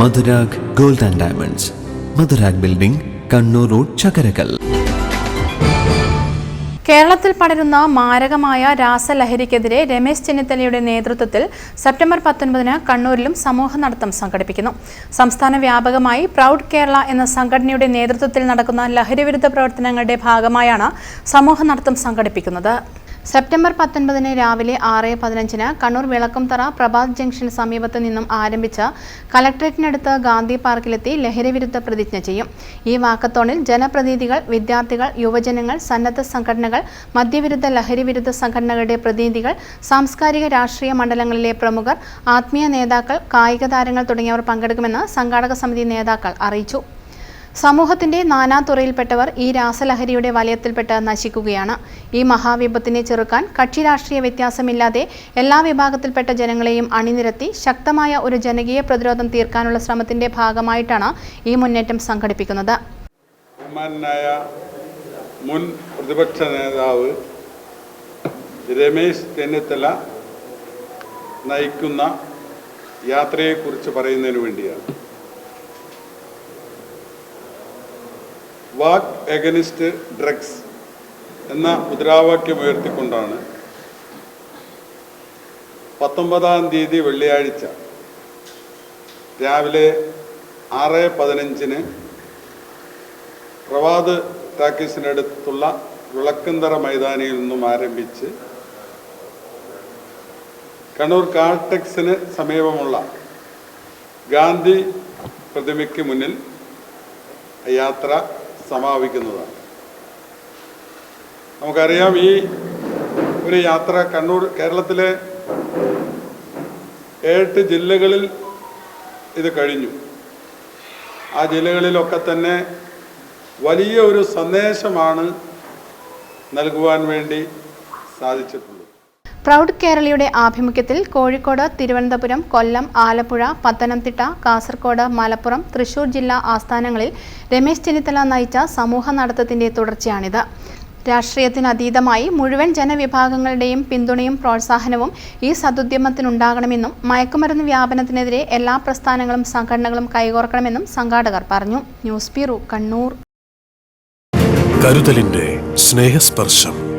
Madhurag gold and diamonds. Madhurag building Kannur road Chakkarakkal. കേരളത്തിൽ പടരുന്ന മാരകമായ രാസലഹരിക്കെതിരെ രമേശ് ചെന്നിത്തലയുടെ നേതൃത്വത്തിൽ സെപ്റ്റംബർ പത്തൊൻപതിന് കണ്ണൂരിലും സമൂഹ നടത്തം സംഘടിപ്പിക്കുന്നു. സംസ്ഥാന വ്യാപകമായി പ്രൗഡ് കേരള എന്ന സംഘടനയുടെ നേതൃത്വത്തിൽ നടക്കുന്ന ലഹരിവിരുദ്ധ പ്രവർത്തനങ്ങളുടെ ഭാഗമായാണ് സമൂഹ നടത്തം സംഘടിപ്പിക്കുന്നത്. സെപ്റ്റംബർ പത്തൊൻപതിന് രാവിലെ ആറ് പതിനഞ്ചിന് കണ്ണൂർ വിളക്കംതറ പ്രഭാത് ജംഗ്ഷൻ സമീപത്ത് നിന്നും ആരംഭിച്ച കലക്ട്രേറ്റിനടുത്ത് ഗാന്ധി പാർക്കിലെത്തി ലഹരിവിരുദ്ധ പ്രതിജ്ഞ ചെയ്യും. ഈ വാക്കത്തോണിൽ ജനപ്രതിനിധികൾ വിദ്യാർത്ഥികൾ യുവജനങ്ങൾ സന്നദ്ധ സംഘടനകൾ മദ്യവിരുദ്ധ ലഹരിവിരുദ്ധ സംഘടനകളുടെ പ്രതിനിധികൾ സാംസ്കാരിക രാഷ്ട്രീയ മണ്ഡലങ്ങളിലെ പ്രമുഖർ ആത്മീയ നേതാക്കൾ കായിക താരങ്ങൾ തുടങ്ങിയവർ പങ്കെടുക്കുമെന്ന് സംഘാടക സമിതി നേതാക്കൾ അറിയിച്ചു. സമൂഹത്തിന്റെ നാനാതുറയിൽപ്പെട്ടവർ ഈ രാസലഹരിയുടെ വലയത്തിൽപ്പെട്ട് നശിക്കുകയാണ്. ഈ മഹാവിപത്തിനെ ചെറുക്കാൻ കക്ഷി രാഷ്ട്രീയ വ്യത്യാസമില്ലാതെ എല്ലാ വിഭാഗത്തിൽപ്പെട്ട ജനങ്ങളെയും അണിനിരത്തി ശക്തമായ ഒരു ജനകീയ പ്രതിരോധം തീർക്കാനുള്ള ശ്രമത്തിന്റെ ഭാഗമായിട്ടാണ് ഈ മുന്നേറ്റം സംഘടിപ്പിക്കുന്നത്. മുൻ പ്രതിപക്ഷ നേതാവ് രമേശ് ചെന്നിത്തല നയിക്കുന്ന യാത്രയെക്കുറിച്ച് പറയുന്നതിന് വേണ്ടിയാണ്. വാക്ക് എഗനിസ്റ്റ് ഡ്രഗ്സ് എന്ന മുദ്രാവാക്യം ഉയർത്തിക്കൊണ്ടാണ് പത്തൊമ്പതാം തീയതി വെള്ളിയാഴ്ച രാവിലെ ആറ് പതിനഞ്ചിന് പ്രവാദ് ടാക്കീസിനടുത്തുള്ള വിളക്കന്തറ മൈതാനിയിൽ നിന്നും ആരംഭിച്ച് കണ്ണൂർ കാൾടെക്സിന് സമീപമുള്ള ഗാന്ധി പ്രതിമയ്ക്ക് മുന്നിൽ യാത്ര സമാപിക്കുന്നതാണ്. നമുക്കറിയാം ഈ ഒരു യാത്ര കണ്ണൂർ കേരളത്തിലെ എട്ട് ജില്ലകളിൽ ഇത് കഴിഞ്ഞു. ആ ജില്ലകളിലൊക്കെ തന്നെ വലിയ ഒരു സന്ദേശമാണ് നൽകുവാൻ വേണ്ടി സാധിച്ചിട്ടുള്ളത് പ്രൗഡ് കേരളയുടെ ആഭിമുഖ്യത്തിൽ കോഴിക്കോട് തിരുവനന്തപുരം കൊല്ലം ആലപ്പുഴ പത്തനംതിട്ട കാസർകോട് മലപ്പുറം തൃശൂർ ജില്ലാ ആസ്ഥാനങ്ങളിൽ രമേശ് ചെന്നിത്തല നയിച്ച സമൂഹ നടത്തത്തിന്റെ തുടർച്ചയാണിത്. രാഷ്ട്രീയത്തിനതീതമായി മുഴുവൻ ജനവിഭാഗങ്ങളുടെയും പിന്തുണയും പ്രോത്സാഹനവും ഈ സതുദ്യമത്തിനുണ്ടാകണമെന്നും മയക്കുമരുന്ന് വ്യാപനത്തിനെതിരെ എല്ലാ പ്രസ്ഥാനങ്ങളും സംഘടനകളും കൈകോർക്കണമെന്നും സംഘാടകർ പറഞ്ഞു. News bureau Kannur. കരുതലിന്റെ സ്നേഹസ്പർശം.